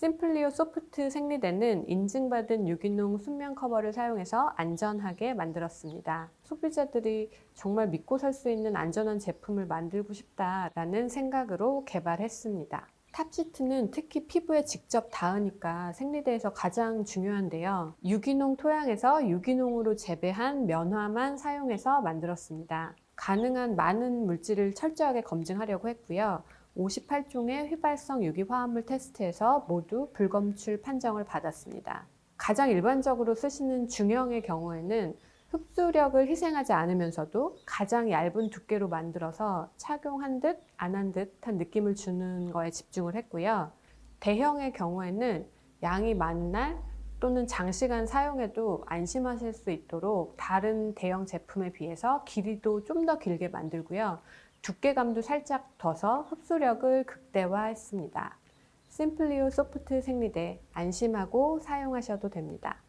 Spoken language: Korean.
심플리오 소프트 생리대는 인증받은 유기농 순면 커버를 사용해서 안전하게 만들었습니다. 소비자들이 정말 믿고 살 수 있는 안전한 제품을 만들고 싶다라는 생각으로 개발했습니다. 탑시트는 특히 피부에 직접 닿으니까 생리대에서 가장 중요한데요. 유기농 토양에서 유기농으로 재배한 면화만 사용해서 만들었습니다. 가능한 많은 물질을 철저하게 검증하려고 했고요. 58종의 휘발성 유기 화합물 테스트에서 모두 불검출 판정을 받았습니다. 가장 일반적으로 쓰시는 중형의 경우에는 흡수력을 희생하지 않으면서도 가장 얇은 두께로 만들어서 착용한 듯 안 한 듯한 느낌을 주는 거에 집중을 했고요. 대형의 경우에는 양이 많은 날 또는 장시간 사용해도 안심하실 수 있도록 다른 대형 제품에 비해서 길이도 좀 더 길게 만들고요. 두께감도 살짝 둬서 흡수력을 극대화했습니다. 심플리오 소프트 생리대 안심하고 사용하셔도 됩니다.